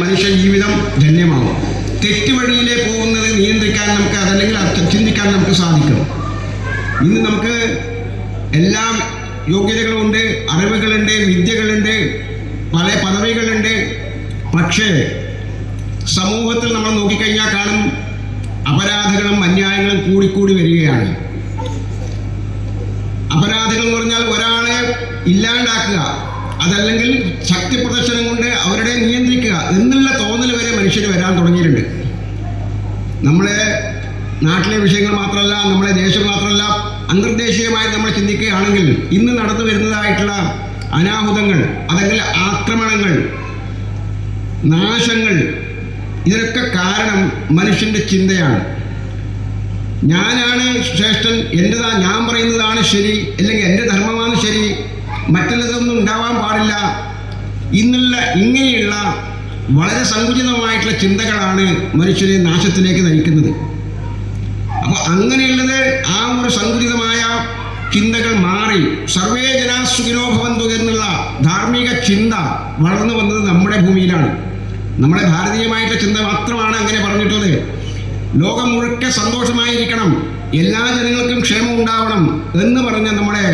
മനുഷ്യ ജീവിതം ധന്യമാവും തെറ്റുവഴിയിലെ പോകുന്നത് നിയന്ത്രിക്കാൻ നമുക്ക് അതല്ലെങ്കിൽ അത് ചിന്തിക്കാൻ നമുക്ക് സാധിക്കും. ഇന്ന് നമുക്ക് എല്ലാം യോഗ്യതകളുണ്ട് അറിവുകളുണ്ട് വിദ്യകളുണ്ട് പല പദവികളുണ്ട്. പക്ഷേ സമൂഹത്തിൽ നമ്മൾ നോക്കിക്കഴിഞ്ഞാൽ കാണും അപരാധങ്ങളും അന്യായങ്ങളും കൂടിക്കൂടി വരികയാണ്. അപരാധികൾ എന്ന് പറഞ്ഞാൽ ഒരാളെ ഇല്ലാണ്ടാക്കുക. അതല്ലെങ്കിൽ ശക്തി പ്രദർശനം കൊണ്ട് അവരുടെ നിയന്ത്രിക്കുക എന്നുള്ള തോന്നൽ വരെ മനുഷ്യന് വരാൻ തുടങ്ങിയിട്ടുണ്ട്. നമ്മളെ നാട്ടിലെ വിഷയങ്ങൾ മാത്രമല്ല നമ്മളെ ദേശം മാത്രമല്ല അന്തർദേശീയമായി നമ്മൾ ചിന്തിക്കുകയാണെങ്കിൽ ഇന്ന് നടന്നു വരുന്നതായിട്ടുള്ള അനാഹുതങ്ങൾ അതെങ്കിൽ ആക്രമണങ്ങൾ നാശങ്ങൾ ഇതിനൊക്കെ കാരണം മനുഷ്യന്റെ ചിന്തയാണ്. ഞാനാണ് ശ്രേഷ്ഠൻ എന്റെതാ ഞാൻ പറയുന്നതാണ് ശരി അല്ലെങ്കിൽ എന്റെ ധർമ്മമാണ് ശരി മറ്റുള്ളതൊന്നും ഉണ്ടാവാൻ പാടില്ല. ഇന്നുള്ള ഇങ്ങനെയുള്ള വളരെ സങ്കുചിതമായിട്ടുള്ള ചിന്തകളാണ് മനുഷ്യരെ നാശത്തിലേക്ക് നയിക്കുന്നത്. അപ്പോൾ അങ്ങനെയുള്ളത് ആ ഒരു സങ്കുചിതമായ ചിന്തകൾ മാറി സർവേ ജനാസുഖിനോഭവന്തു എന്നുള്ള ധാർമ്മിക ചിന്ത വളർന്നു വന്നത് നമ്മുടെ ഭൂമിയിലാണ്. നമ്മുടെ ഭാരതീയമായിട്ടുള്ള ചിന്ത മാത്രമാണ് അങ്ങനെ പറഞ്ഞിട്ടുള്ളത്. ലോകം മുഴുക്കെ സന്തോഷമായിരിക്കണം. എല്ലാ ജനങ്ങൾക്കും ക്ഷേമം ഉണ്ടാവണം എന്ന് പറഞ്ഞ നമ്മുടെ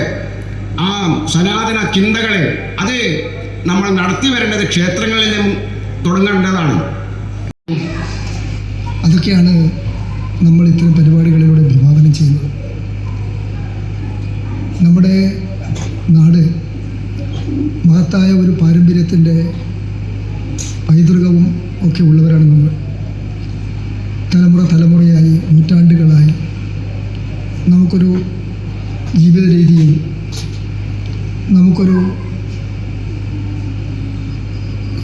ആ സനാതന ചിന്തകളെ അത് നമ്മൾ നടത്തി വരേണ്ടത് ക്ഷേത്രങ്ങളിലും തുടങ്ങേണ്ടതാണ്. അതൊക്കെയാണ് നമ്മൾ ഇത്തരം പരിപാടികളിലൂടെ വിഭാവനം ചെയ്യുന്നത്. നമ്മുടെ നാട് മഹത്തായ ഒരു പാരമ്പര്യത്തിന്റെ പൈതൃകവും ഒക്കെ ഉള്ളവരാണ് നമ്മൾ തലമുറ തലമുറയായി നൂറ്റാണ്ടുകളായി നമുക്കൊരു ജീവിത രീതിയും നമുക്കൊരു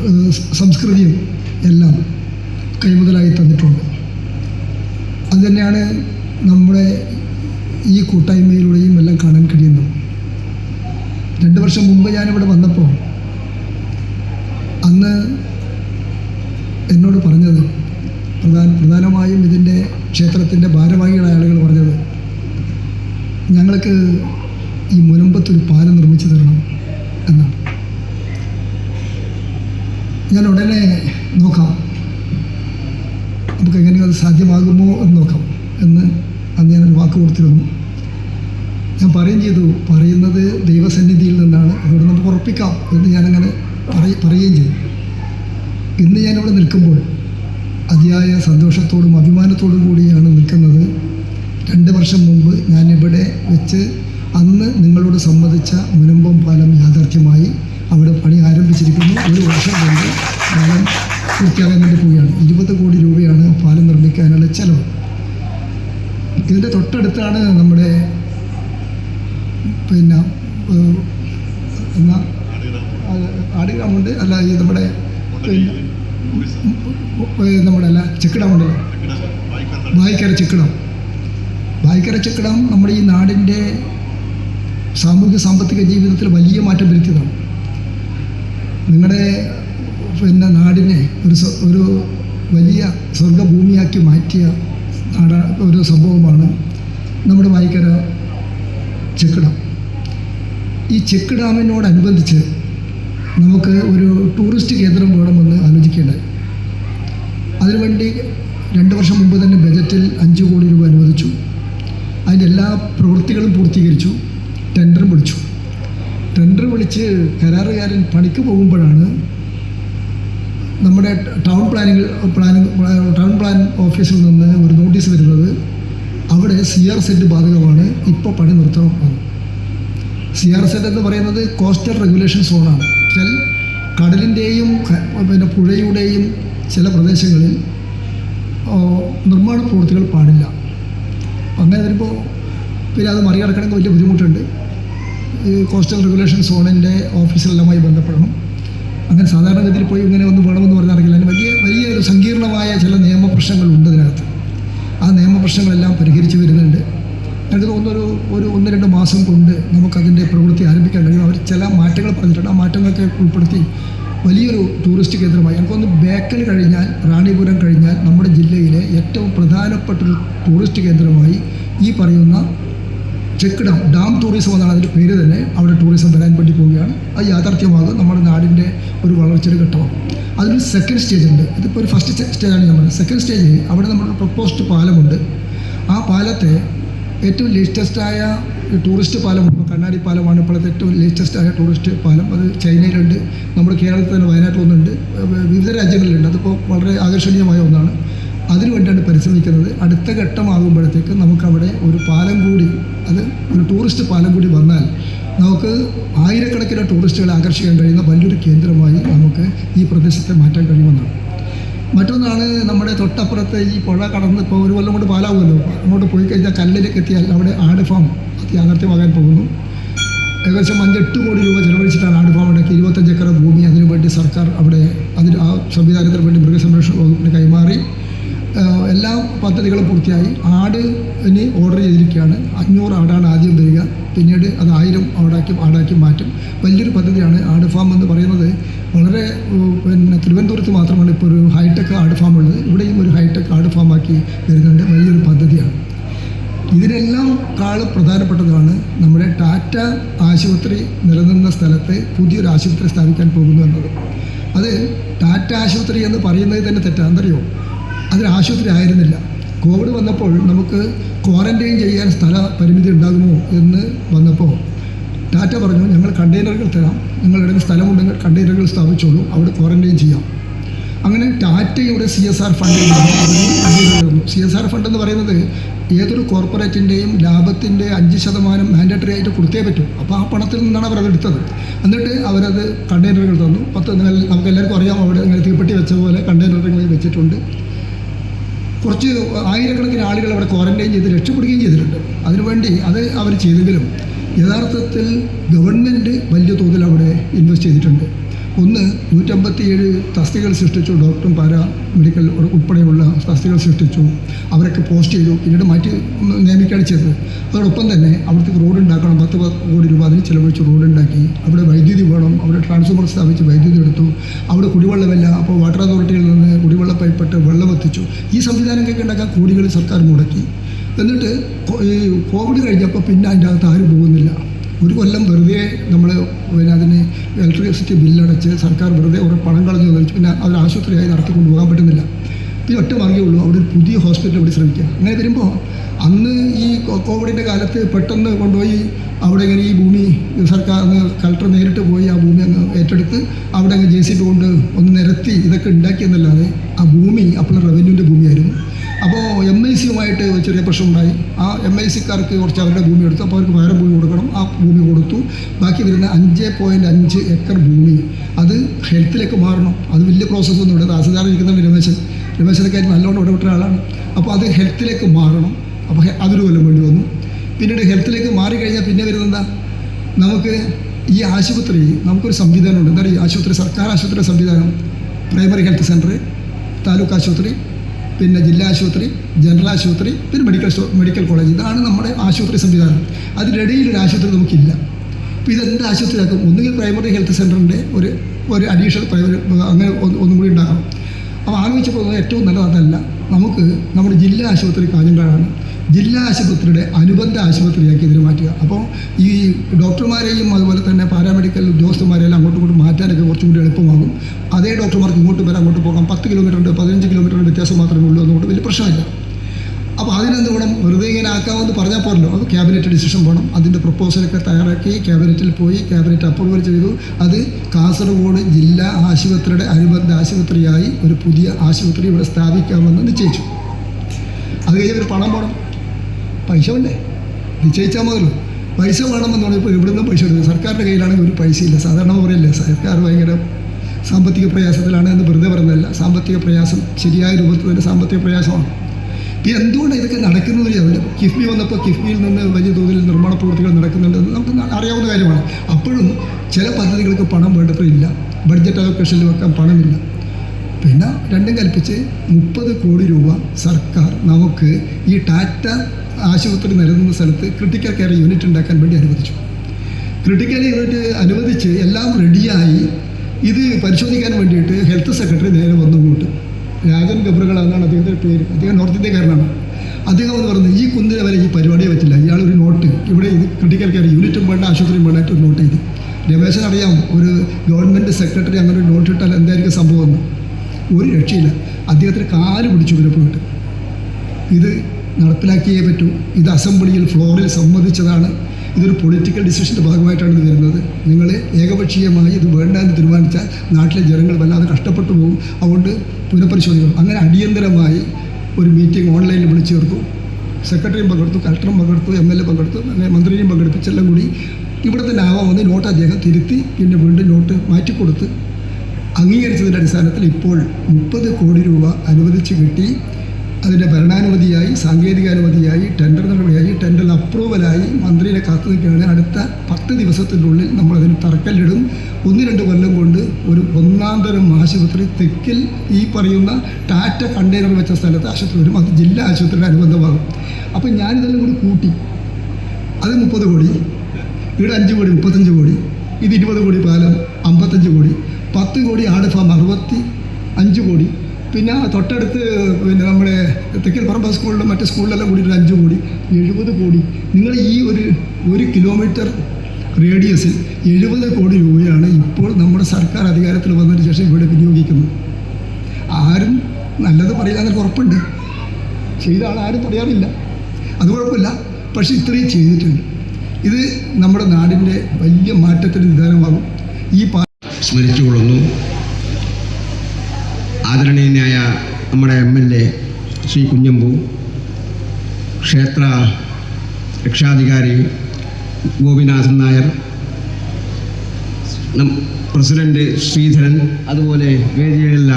ഏഹ്, സംസ്കൃതിയും എല്ലാം കൈമുതലായി തന്നിട്ടുണ്ട് അതുതന്നെയാണ് നമ്മുടെ ഈ കൂട്ടായ്മയിലൂടെയും എല്ലാം കാണാൻ കഴിയുന്നത് രണ്ട് വർഷം മുമ്പ് ഞാനിവിടെ വന്നപ്പോൾ അന്ന് എന്നോട് പറഞ്ഞത് പ്രധാന പ്രധാനമായും ഇതിന്റെ ക്ഷേത്രത്തിന്റെ ഭാരവാഹികളായ ആളുകൾ പറഞ്ഞത് ഞങ്ങൾക്ക് ഈ മുനമ്പത്തൊരു പാലം നിർമ്മിച്ചു തരണം എന്നാണ്. ഞാൻ ഉടനെ നോക്കാം. നമുക്ക് എങ്ങനെ അത് സാധ്യമാകുമോ എന്ന് നോക്കാം എന്ന് അന്ന് ഞാനൊരു വാക്ക് കൊടുത്തിരുന്നു. ഞാൻ പറയുകയും ചെയ്തു പറയുന്നത് ദൈവസന്നിധിയിൽ നിന്നാണ്. അതുകൊണ്ട് നമുക്ക് ഉറപ്പിക്കാം എന്ന് ഞാനങ്ങനെ പറയ പറയുകയും ചെയ്തു. നിൽക്കുമ്പോൾ അതിയായ സന്തോഷത്തോടും അഭിമാനത്തോടും കൂടിയാണ് നിൽക്കുന്നത്. രണ്ട് വർഷം മുമ്പ് ഞാനിവിടെ വെച്ച് അന്ന് നിങ്ങളോട് സമ്മതിച്ച മുനമ്പം പാലം യാഥാർത്ഥ്യമായി അവിടെ പണി ആരംഭിച്ചിരിക്കുന്നു. ഒരു വർഷം കൊണ്ട് പാലം പൂർത്തിയാകാൻ വേണ്ടി പോവുകയാണ്. ഇരുപത് കോടി രൂപയാണ് പാലം നിർമ്മിക്കാനുള്ള ചെലവ്. ഇതിന്റെ തൊട്ടടുത്താണ് നമ്മുടെ പിന്നെ എന്നാ ആടുഗ്രാമുണ്ട് അല്ല ഈ നമ്മുടെ നമ്മുടെ അല്ല ചെക്കിടാമുണ്ടല്ലോ വായിക്കര ചെക്കിടം. വായിക്കര ചെക്കിടം നമ്മുടെ ഈ നാടിന്റെ സാമൂഹിക സാമ്പത്തിക ജീവിതത്തിൽ വലിയ മാറ്റം വരുത്തിയതാണ്. നിങ്ങളുടെ പിന്നെ നാടിനെ ഒരു ഒരു വലിയ സ്വർഗഭൂമിയാക്കി മാറ്റിയ നാട ഒരു സംഭവമാണ് നമ്മുടെ വായിക്കര ചെക്ക് ഡാം ഈ ചെക്ക് ഡാമിനോടനുബന്ധിച്ച് നമുക്ക് ഒരു ടൂറിസ്റ്റ് കേന്ദ്രം വേണമെന്ന് ആലോചിക്കേണ്ടത് അതിനുവേണ്ടി രണ്ട് വർഷം മുമ്പ് തന്നെ ബജറ്റിൽ അഞ്ച് കോടി രൂപ അനുവദിച്ചു. അതിന്റെ എല്ലാ പ്രവൃത്തികളും പൂർത്തീകരിച്ചു. ടെൻഡർ വിളിച്ചു. ടെൻഡർ വിളിച്ച് കരാറുകാരൻ പണിക്ക് പോകുമ്പോഴാണ് നമ്മുടെ town planning planning town plan ഓഫീസിൽ നിന്ന് ഒരു നോട്ടീസ് വരുന്നത് അവിടെ സി ആർ സെറ്റ് ബാധകമാണ്. ഇപ്പോൾ പണി നിർത്തണം സി ആർ സെറ്റ് എന്ന് പറയുന്നത് കോസ്റ്റൽ റെഗുലേഷൻ സോണാണ്. വെച്ചാൽ കടലിന്റെയും പിന്നെ പുഴയുടെയും ചില പ്രദേശങ്ങളിൽ നിർമ്മാണ പ്രവൃത്തികൾ പാടില്ല. അങ്ങനെ വരുമ്പോൾ പിന്നെ അത് മറികടക്കണമെങ്കിൽ വലിയ ബുദ്ധിമുട്ടുണ്ട്. ഈ കോസ്റ്റൽ റെഗുലേഷൻ സോണിന്റെ ഓഫീസിലെല്ലാമായി ബന്ധപ്പെടണം. അങ്ങനെ സാധാരണഗതിയിൽ പോയി ഇങ്ങനെ ഒന്ന് വേണമെന്ന് പറഞ്ഞാൽ അറിയില്ല. വലിയ വലിയ ഒരു സങ്കീർണമായ ചില നിയമപ്രശ്നങ്ങളുണ്ട് ഇതിനകത്ത് ആ നിയമപ്രശ്നങ്ങളെല്ലാം പരിഹരിച്ച് വരുന്നുണ്ട്. എനിക്ക് തോന്നുന്നൊരു ഒരു ഒന്ന് രണ്ട് മാസം കൊണ്ട് നമുക്കതിന്റെ പ്രവൃത്തി ആരംഭിക്കാൻ കഴിയും അവർ ചില മാറ്റങ്ങൾ പറഞ്ഞിട്ടുണ്ട്. ആ മാറ്റങ്ങളൊക്കെ ഉൾപ്പെടുത്തി വലിയൊരു ടൂറിസ്റ്റ് കേന്ദ്രമായി. എനിക്കൊന്ന് ബേക്കൽ കഴിഞ്ഞാൽ റാണിപുരം കഴിഞ്ഞാൽ നമ്മുടെ ജില്ലയിലെ ഏറ്റവും പ്രധാനപ്പെട്ട ഒരു ടൂറിസ്റ്റ് കേന്ദ്രമായി ഈ പറയുന്ന ചെക്ക് ഡാം ഡാം ടൂറിസം എന്നാണ് അതിന്റെ പേര് തന്നെ. അവിടെ ടൂറിസം വരാൻ വേണ്ടി പോവുകയാണ്. അത് യാഥാർത്ഥ്യമാകും. നമ്മുടെ നാടിന്റെ ഒരു വളർച്ചയുടെ ഘട്ടമാണ്. അതിന് സെക്കൻഡ് സ്റ്റേജ് ഉണ്ട്. ഇതിപ്പോൾ ഒരു ഫസ്റ്റ് സ്റ്റേജാണ് ഞാൻ പറഞ്ഞത്. സെക്കൻഡ് സ്റ്റേജ് അവിടെ നമ്മുടെ പ്രപ്പോസ്ഡ് പാലമുണ്ട്. ആ പാലത്തെ ഏറ്റവും ലേറ്റസ്റ്റായ ടൂറിസ്റ്റ് പാലം കണ്ണാടി പാലമാണ്. ഇപ്പോഴത്തെ ഏറ്റവും ലേറ്റസ്റ്റ് ആയ ടൂറിസ്റ്റ് പാലം. അത് ചൈനയിലുണ്ട്. നമ്മുടെ കേരളത്തിൽ തന്നെ വയനാട്ടിലൊന്നുണ്ട് വിവിധ രാജ്യങ്ങളിലുണ്ട്. അതിപ്പോൾ വളരെ ആകർഷണീയമായ ഒന്നാണ്. അതിനുവേണ്ടിയാണ് പരിശ്രമിക്കുന്നത്. അടുത്ത ഘട്ടമാകുമ്പോഴത്തേക്ക് നമുക്കവിടെ ഒരു പാലം കൂടി അത് ഒരു ടൂറിസ്റ്റ് പാലം കൂടി വന്നാൽ നമുക്ക് ആയിരക്കണക്കിന് ടൂറിസ്റ്റുകളെ ആകർഷിക്കാൻ കഴിയുന്ന വലിയൊരു കേന്ദ്രമായി നമുക്ക് ഈ പ്രദേശത്തെ മാറ്റാൻ കഴിയുമെന്നാണ്. മറ്റൊന്നാണ് നമ്മുടെ തൊട്ടപ്പുറത്ത് ഈ പുഴ കടന്ന് ഇപ്പോൾ ഒരു കൊല്ലം കൊണ്ട് പാലാവുമല്ലോ. അങ്ങോട്ട് പോയി കഴിഞ്ഞാൽ കല്ലിലേക്ക് എത്തിയാൽ അവിടെ ആട് ഫാം യാഥാർത്ഥ്യമാകാൻ പോകുന്നു. ഏകദേശം അഞ്ചെട്ട് കോടി രൂപ ചെലവഴിച്ചിട്ടാണ് ആട് ഫാം ഉണ്ടാക്കി ഇരുപത്തഞ്ച് ഏക്കർ ഭൂമി അതിനു വേണ്ടി സർക്കാർ അവിടെ അതിന് ആ സംവിധാനത്തിന് വേണ്ടി മൃഗസംരക്ഷണ വകുപ്പിന് കൈമാറി. പദ്ധതികളും പൂർത്തിയായി. ആടിന് ഓർഡർ ചെയ്തിരിക്കുകയാണ്. അഞ്ഞൂറ് ആടാണ് ആദ്യം തരിക പിന്നീട് അത് ആയിരം ആടാക്കി ആടാക്കി മാറ്റും. വലിയൊരു പദ്ധതിയാണ് ആട് ഫാം എന്ന് പറയുന്നത്. വളരെ പിന്നെ തിരുവനന്തപുരത്ത് മാത്രമാണ് ഇപ്പോൾ ഒരു ഹൈടെക് ആട് ഫാം ഉള്ളത്. ഇവിടെയും ഒരു ഹൈടെക് ആട് ഫാം ആക്കി വരുന്നുണ്ട്. വലിയൊരു പദ്ധതിയാണ്. ഇതിനെല്ലാം കാളും പ്രധാനപ്പെട്ടതാണ് നമ്മുടെ ടാറ്റ ആശുപത്രി നിലനിന്ന സ്ഥലത്ത് പുതിയൊരു ആശുപത്രി സ്ഥാപിക്കാൻ പോകുന്നു എന്നത്. അത് ടാറ്റ ആശുപത്രി എന്ന് പറയുന്നത് തന്നെ തെറ്റാന്തറിയോ അതൊരു ആശുപത്രി ആയിരുന്നില്ല കോവിഡ് വന്നപ്പോൾ നമുക്ക് ക്വാറന്റൈൻ ചെയ്യാൻ സ്ഥല പരിമിതി ഉണ്ടാകുമോ എന്ന് വന്നപ്പോൾ ടാറ്റ പറഞ്ഞു ഞങ്ങൾ കണ്ടെയ്നറുകൾ തരാം. നിങ്ങളുടെ സ്ഥലമുണ്ടെങ്കിൽ കണ്ടെയ്നറുകൾ സ്ഥാപിച്ചോളൂ. അവിടെ ക്വാറന്റൈൻ ചെയ്യാം. അങ്ങനെ ടാറ്റയുടെ C S R fund C S R fund എന്ന് പറയുന്നത് ഏതൊരു കോർപ്പറേറ്റിന്റെയും ലാഭത്തിന്റെ അഞ്ച് ശതമാനം മാൻഡേറ്ററി ആയിട്ട് കൊടുത്തേ പറ്റൂ. അപ്പോൾ ആ പണത്തിൽ നിന്നാണ് അവർ അതെടുത്തത് എന്നിട്ട് അവരത് കണ്ടെയ്നറുകൾ തന്നു. പത്ത് നമുക്ക് എല്ലാവർക്കും അറിയാം അവിടെ നിങ്ങൾ തീപ്പെട്ടി വെച്ച പോലെ കണ്ടെയ്നറുകൾ വെച്ചിട്ടുണ്ട്. കുറച്ച് ആയിരക്കണക്കിന് ആളുകൾ അവിടെ ക്വാറന്റൈൻ ചെയ്ത് രക്ഷപ്പെടുകയും ചെയ്തിട്ടുണ്ട്. അതിനുവേണ്ടി അത് അവർ ചെയ്തെങ്കിലും യഥാർത്ഥത്തിൽ ഗവൺമെന്റ് വലിയ തോതിൽ അവിടെ ഇൻവെസ്റ്റ് ചെയ്തിട്ടുണ്ട്. ഒന്ന് നൂറ്റമ്പത്തിയേഴ് തസ്തികൾ സൃഷ്ടിച്ചു. ഡോക്ടറും പാരാ മെഡിക്കൽ ഉൾപ്പെടെയുള്ള തസ്തികൾ സൃഷ്ടിച്ചു. അവരൊക്കെ പോസ്റ്റ് ചെയ്തു. പിന്നീട് മാറ്റി നിയമിക്കുകയാണ് ചെയ്തത്. അതോടൊപ്പം തന്നെ അവിടുത്തെ റോഡ് ഉണ്ടാക്കണം. പത്ത് കോടി രൂപ അതിന് ചിലവഴിച്ച് റോഡ് ഉണ്ടാക്കി. അവിടെ വൈദ്യുതി വേണം. അവിടെ ട്രാൻസ്ഫോമർ സ്ഥാപിച്ച് വൈദ്യുതി എടുത്തു. അവിടെ കുടിവെള്ളമില്ല. അപ്പോൾ വാട്ടർ അതോറിറ്റിയിൽ നിന്ന് കുടിവെള്ള പൈപ്പിട്ട് വെള്ളം എത്തിച്ചു. ഈ സംവിധാനങ്ങളൊക്കെ ഉണ്ടാക്കാൻ കോടികൾ സർക്കാർ മുടക്കി. എന്നിട്ട് ഈ കോവിഡ് കഴിഞ്ഞപ്പോൾ പിന്നെ അതിന്റെ അകത്ത് ആരും പോകുന്നില്ല. ഒരു കൊല്ലം വെറുതെ നമ്മൾ പിന്നെ അതിന് ഇലക്ട്രിസിറ്റി ബില്ലടച്ച് സർക്കാർ വെറുതെ കുറേ പണം കളഞ്ഞു ചോദിച്ചു പിന്നെ അതൊരു ആശുപത്രിയായി നടത്തിക്കൊണ്ട് പോകാൻ പറ്റുന്നില്ല. പിന്നെ ഒറ്റ മാർഗേ ഉള്ളൂ. അവിടെ ഒരു പുതിയ ഹോസ്പിറ്റൽ ഇവിടെ ശ്രമിക്കുക. അങ്ങനെ വരുമ്പോൾ അന്ന് ഈ കോവിഡിന്റെ കാലത്ത് പെട്ടെന്ന് കൊണ്ടുപോയി അവിടെ ഇങ്ങനെ ഈ ഭൂമി സർക്കാർ കളക്ടർ നേരിട്ട് പോയി ആ ഭൂമി അങ്ങ് ഏറ്റെടുത്ത് അവിടെ അങ്ങ് ജെ സി ബി കൊണ്ട് ഒന്ന് നിരത്തി ഇതൊക്കെ ഉണ്ടാക്കിയെന്നല്ലാതെ ആ ഭൂമി അപ്പോൾ റവന്യൂവിന്റെ ഭൂമിയായിരുന്നു. അപ്പോൾ എം ഐ സിയുമായിട്ട് ചെറിയ പ്രശ്നമുണ്ടായി. ആ എം ഐ സിക്കാർക്ക് കുറച്ച് അവരുടെ ഭൂമി എടുത്തു. അപ്പോൾ അവർക്ക് വേറെ ഭൂമി കൊടുക്കണം. ആ ഭൂമി കൊടുത്തു. ബാക്കി വരുന്ന അഞ്ച് പോയിന്റ് അഞ്ച് ഏക്കർ ഭൂമി. അത് ഹെൽത്തിലേക്ക് മാറണം. അത് വലിയ പ്രോസസ്സൊന്നും ഇവിടെ തഹസിൽദാർ ഇരിക്കുന്ന രമേശൻ. രമേശനൊക്കെ നല്ലോണം ഇടപെട്ട ആളാണ്. അപ്പോൾ അത് ഹെൽത്തിലേക്ക് മാറണം. അപ്പോൾ അതൊരു കൊല്ലം വേണ്ടി വന്നു. പിന്നീട് ഹെൽത്തിലേക്ക് മാറിക്കഴിഞ്ഞാൽ പിന്നെ വരുന്നെന്താ നമുക്ക് ഈ ആശുപത്രി നമുക്കൊരു സംവിധാനമുണ്ട്. എന്താ പറയുക ആശുപത്രി? സർക്കാർ ആശുപത്രി സംവിധാനം. പ്രൈമറി ഹെൽത്ത് സെന്റർ താലൂക്ക് ആശുപത്രി പിന്നെ ജില്ലാ ആശുപത്രി ജനറൽ ആശുപത്രി പിന്നെ മെഡിക്കൽ സ്റ്റോ മെഡിക്കൽ കോളേജ് ഇതാണ് നമ്മുടെ ആശുപത്രി സംവിധാനം. അതിനിടയിൽ ഒരു ആശുപത്രി നമുക്കില്ല. അപ്പോൾ ഇതെന്ത് ആശുപത്രിയാക്കും? ഒന്നുകിൽ പ്രൈമറി ഹെൽത്ത് സെന്ററിന്റെ ഒരു ഒരു അഡീഷണൽ പ്രൈമറി അങ്ങനെ ഒന്നും കൂടി ഉണ്ടാകണം അപ്പോൾ ആലോചിച്ചപ്പോൾ ഏറ്റവും നല്ലത് അതല്ല. നമുക്ക് നമ്മുടെ ജില്ലാ ആശുപത്രി കാഞ്ഞങ്ങാടാണ്. ജില്ലാ ആശുപത്രിയുടെ അനുബന്ധ ആശുപത്രിയാക്കി ഇതിന് മാറ്റുക. അപ്പോൾ ഈ ഡോക്ടർമാരെയും അതുപോലെ തന്നെ പാരാമെഡിക്കൽ ഉദ്യോഗസ്ഥന്മാരെല്ലാം അങ്ങോട്ടും ഇങ്ങോട്ടും മാറ്റാനൊക്കെ കുറച്ചും കൂടി എളുപ്പമാകും. അതേ ഡോക്ടർമാർക്ക് ഇങ്ങോട്ടും വരാം അങ്ങോട്ട് പോകാം. പത്ത് കിലോമീറ്റർ ഉണ്ട് പതിനഞ്ച് കിലോമീറ്ററിന്റെ വ്യത്യാസം മാത്രമേ ഉള്ളൂ അതുകൊണ്ട് വലിയ പ്രശ്നമില്ല. അപ്പോൾ അതിനെന്ത് വേണം വെറുതെ ഇങ്ങനെ ആക്കാമെന്ന് പറഞ്ഞാൽ പോരല്ലോ അത് ക്യാബിനറ്റ് ഡിസിഷൻ വേണം. അതിന്റെ പ്രപ്പോസലൊക്കെ തയ്യാറാക്കി ക്യാബിനറ്റിൽ പോയി ക്യാബിനറ്റ് അപ്രൂവൽ ചെയ്തു. അത് കാസർഗോഡ് ജില്ലാ ആശുപത്രിയുടെ അനുബന്ധ ആശുപത്രിയായി ഒരു പുതിയ ആശുപത്രി ഇവിടെ സ്ഥാപിക്കാമെന്ന് നിശ്ചയിച്ചു. അത് കഴിഞ്ഞ് ഒരു പണം വേണം. പൈസ വേണ്ടേ? നിശ്ചയിച്ചാൽ മതിയല്ലോ. പൈസ വേണമെന്ന് പറഞ്ഞപ്പോൾ ഇവിടുന്ന് പൈസ എടുക്കും സർക്കാരിന്റെ കയ്യിലാണെങ്കിൽ ഒരു പൈസയില്ല സാധാരണ പറയില്ലേ സർക്കാർ ഭയങ്കര സാമ്പത്തിക പ്രയാസത്തിലാണ് എന്ന് വെറുതെ പറയുന്നതല്ല സാമ്പത്തിക പ്രയാസം ശരിയായ രൂപത്തിൽ തന്നെ സാമ്പത്തിക പ്രയാസമാണ്. ഇപ്പം എന്തുകൊണ്ടാണ് ഇതൊക്കെ നടക്കുന്നത് അറിയാവില്ല കിഫ്ബി വന്നപ്പോൾ കിഫ്ബിയിൽ നിന്ന് വലിയ തോതിൽ നിർമ്മാണ പ്രവൃത്തികൾ നടക്കുന്നുണ്ടെന്ന് നമുക്ക് അറിയാവുന്ന കാര്യമാണ്. അപ്പോഴും ചില പദ്ധതികൾക്ക് പണം വേണ്ടത്ര ഇല്ല. ബഡ്ജറ്റ് അലോക്കേഷനിൽ വെക്കാൻ പണമില്ല. പിന്നെ രണ്ടും കൽപ്പിച്ച് മുപ്പത് കോടി രൂപ സർക്കാർ നമുക്ക് ഈ ടാറ്റ ആശുപത്രി നിലനിന്ന സ്ഥലത്ത് ക്രിട്ടിക്കൽ കെയർ യൂണിറ്റ് ഉണ്ടാക്കാൻ വേണ്ടി അനുവദിച്ചു. ക്രിട്ടിക്കൽ യൂണിറ്റ് അനുവദിച്ച് എല്ലാം റെഡിയായി ഇത് പരിശോധിക്കാൻ വേണ്ടിയിട്ട് ഹെൽത്ത് സെക്രട്ടറി നേരെ വന്നു ഇങ്ങോട്ട്. രാജൻ ഗബ്രകൾ എന്നാണ് അദ്ദേഹത്തിന്റെ പേര്. അദ്ദേഹം നോർത്ത് ഇന്ത്യക്കാരനാണ്. അദ്ദേഹം എന്ന് പറയുന്നത് ഈ കുന്നിന് വരെ ഈ പരിപാടിയെ പറ്റില്ല. ഇയാളൊരു നോട്ട് ഇവിടെ ഇത് ക്രിട്ടിക്കൽ കെയർ യൂണിറ്റും വേണ്ട ആശുപത്രിയും വേണ്ടായിട്ട് ഒരു നോട്ട് ചെയ്തു. രമേശൻ അറിയാം ഒരു ഗവൺമെന്റ് സെക്രട്ടറി അങ്ങനെ ഒരു നോട്ട് ഇട്ടാൽ എന്തായിരിക്കും സംഭവം ഒരു രക്ഷയില്ല. അദ്ദേഹത്തിന് കാൽ പിടിച്ചു ഇവരെ പോയിട്ട്. ഇത് നടപ്പിലാക്കിയേ പറ്റൂ. ഇത് അസംബ്ലിയിൽ ഫ്ലോറിൽ സമ്മതിച്ചതാണ്. ഇതൊരു പൊളിറ്റിക്കൽ ഡിസിഷന്റെ ഭാഗമായിട്ടാണ് ഇത് വരുന്നത്. നിങ്ങൾ ഏകപക്ഷീയമായി ഇത് വേണ്ട എന്ന് തീരുമാനിച്ചാൽ നാട്ടിലെ ജനങ്ങൾ വല്ലാതെ കഷ്ടപ്പെട്ടു പോകും. അതുകൊണ്ട് പുനഃപരിശോധിക്കണം. അങ്ങനെ അടിയന്തരമായി ഒരു മീറ്റിംഗ് ഓൺലൈനിൽ വിളിച്ചു ചേർത്തു സെക്രട്ടറിയും പങ്കെടുത്തു കളക്ടറും പങ്കെടുത്തു എം എൽ എ പങ്കെടുത്തു അങ്ങനെ മന്ത്രിയും പങ്കെടുപ്പിച്ചെല്ലാം കൂടി ഇവിടെ തന്നെ ആവാമെന്ന് നോട്ട് അദ്ദേഹം തിരുത്തി പിന്നെ വീണ്ടും നോട്ട് മാറ്റിക്കൊടുത്ത്. അംഗീകരിച്ചതിന്റെ അടിസ്ഥാനത്തിൽ ഇപ്പോൾ മുപ്പത് കോടി രൂപ അനുവദിച്ച് കിട്ടി. അതിന്റെ ഭരണാനുമതിയായി സാങ്കേതികാനുമതിയായി ടെൻഡർ നടപടിയായി ടെൻഡർ അപ്രൂവലായി മന്ത്രിയെ കാത്തു നിൽക്കുകയാണ്. അടുത്ത പത്ത് ദിവസത്തിനുള്ളിൽ നമ്മളതിന് തറക്കല്ലിടും. ഒന്ന് രണ്ട് കൊല്ലം കൊണ്ട് ഒരു ഒന്നാം തരം ആശുപത്രി തെക്കിൽ ഈ പറയുന്ന ടാറ്റ കണ്ടെയ്നർ വെച്ച സ്ഥലത്ത് ആശുപത്രി വരും. അത് ജില്ലാ ആശുപത്രിയുടെ അനുബന്ധമാകും. അപ്പോൾ ഞാനിതെല്ലാം കൂടി കൂട്ടി. അത് മുപ്പത് കോടി ഇവിടെ അഞ്ച് കോടി മുപ്പത്തഞ്ച് കോടി ഇത് ഇരുപത് കോടി പാലം അമ്പത്തഞ്ച് കോടി പത്ത് കോടി ആട് ഫാം അറുപത്തി അഞ്ച് കോടി പിന്നെ തൊട്ടടുത്ത് പിന്നെ നമ്മുടെ തെക്കൽ പറമ്പ സ്കൂളിലും മറ്റു സ്കൂളിലെല്ലാം കൂടി ഒരു അഞ്ച് കോടി എഴുപത് കോടി. നിങ്ങൾ ഈ ഒരു ഒരു കിലോമീറ്റർ റേഡിയസിൽ എഴുപത് കോടി രൂപയാണ് ഇപ്പോൾ നമ്മുടെ സർക്കാർ അധികാരത്തിൽ വന്നതിന് ശേഷം ഇവിടെ വിനിയോഗിക്കുന്നത്. ആരും നല്ലത് പറയില്ല എന്നൊക്കെ ഉറപ്പുണ്ട്. ചെയ്ത ആൾ ആരും പറയാറില്ല. അത് കുഴപ്പമില്ല. പക്ഷേ ഇത്രയും ചെയ്തിട്ടുണ്ട്. ഇത് നമ്മുടെ നാടിന്റെ വലിയ മാറ്റത്തിന് നിദാനമാകും. ഈ സ്മരിച്ചുകൊള്ളുന്നു. ആദരണീയനായ നമ്മുടെ M L A Shri Kunhambu ക്ഷേത്ര രക്ഷാധികാരി ഗോപിനാഥൻ നായർ പ്രസിഡന്റ് ശ്രീധരൻ അതുപോലെ വേദികളിലുള്ള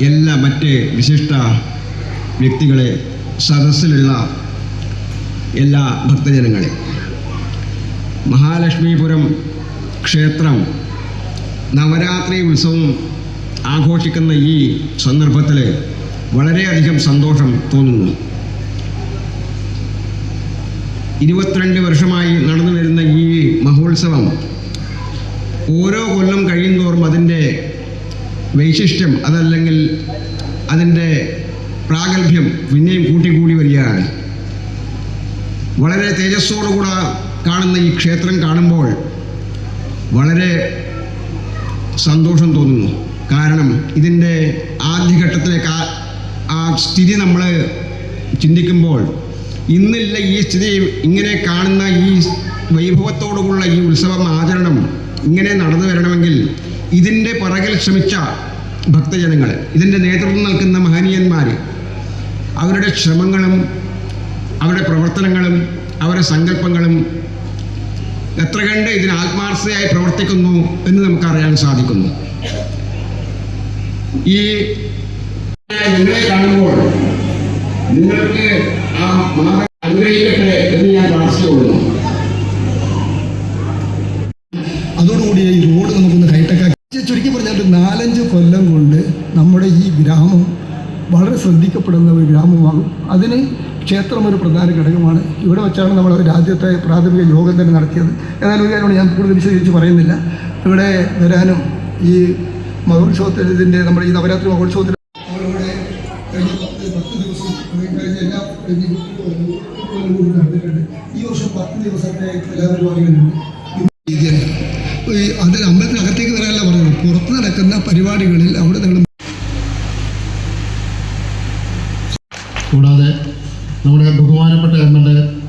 എല്ലാ മറ്റ് വിശിഷ്ട വ്യക്തികളെ സദസ്സിലുള്ള എല്ലാ ഭക്തജനങ്ങളെ. മഹാലക്ഷ്മിപുരം ക്ഷേത്രം നവരാത്രി ഉത്സവം ആഘോഷിക്കുന്ന ഈ സന്ദർഭത്തിൽ വളരെയധികം സന്തോഷം തോന്നുന്നു. ഇരുപത്തിരണ്ട് വർഷമായി നടന്നു വരുന്ന ഈ മഹോത്സവം ഓരോ കൊല്ലം കഴിയുന്തോറും അതിന്റെ വൈശിഷ്ട്യം അതല്ലെങ്കിൽ അതിന്റെ പ്രാഗൽഭ്യം പിന്നെയും കൂട്ടിക്കൂടി വരികയാണ്. വളരെ തേജസ്സോടുകൂടെ കാണുന്ന ഈ ക്ഷേത്രം കാണുമ്പോൾ വളരെ സന്തോഷം തോന്നുന്നു. കാരണം ഇതിന്റെ ആദ്യഘട്ടത്തിലെ കാ- ആ സ്ഥിതി നമ്മൾ ചിന്തിക്കുമ്പോൾ ഇന്നില്ല ഈ സ്ഥിതി ഇങ്ങനെ കാണുന്ന ഈ വൈഭവത്തോടുകൂടുള്ള ഈ ഉത്സവം ആചരണം ഇങ്ങനെ നടന്നു വരണമെങ്കിൽ ഇതിന്റെ പിറകിൽ ശ്രമിച്ച ഭക്തജനങ്ങൾ ഇതിന്റെ നേതൃത്വം നൽകുന്ന മഹനീയന്മാർ അവരുടെ ശ്രമങ്ങളും അവരുടെ പ്രവർത്തനങ്ങളും അവരുടെ സങ്കല്പങ്ങളും എത്ര കണ്ട് ഇതിന് ആത്മാർത്ഥതയായി പ്രവർത്തിക്കുന്നു എന്ന് നമുക്കറിയാൻ സാധിക്കുന്നു. ഈ നിങ്ങളെ കാണുമ്പോൾ നിങ്ങൾക്ക് ആ മാതാ അനുഗ്രഹിക്കട്ടെ എന്ന് ഞാൻ പ്രാർത്ഥിച്ചുകൊള്ളുന്നു. അതോടുകൂടി ഈ റോഡ് നമുക്കൊന്ന് ഹൈടെക്കാക്കി ചുരുക്കി പറഞ്ഞാൽ നാലഞ്ച് കൊല്ലം കൊണ്ട് നമ്മുടെ ഈ ഗ്രാമം വളരെ ശ്രദ്ധിക്കപ്പെടുന്ന ഒരു ഗ്രാമമാകും അതിന് ക്ഷേത്രം ഒരു പ്രധാന ഘടകമാണ്. ഇവിടെ വെച്ചാണ് നമ്മൾ രാജ്യത്തെ പ്രാഥമിക യോഗം തന്നെ നടത്തിയത്. ഏതായാലും ഒരു കാര്യമാണ് ഞാൻ കൂടുതൽ വിശദീകരിച്ച് പറയുന്നില്ല. ഇവിടെ വരാനും ഈ മഹോത്സവത്തിൽ ഇതിന്റെ നമ്മുടെ ഈ നവരാത്രി മഹോത്സവത്തിൽ അത് അമ്പലത്തിനകത്തേക്ക് വരാനല്ല പറഞ്ഞത്. പുറത്ത് നടക്കുന്ന പരിപാടികളിൽ അവിടെ നിങ്ങൾ കൂടാതെ നമ്മുടെ ബഹുമാനപ്പെട്ട എം എൽ എ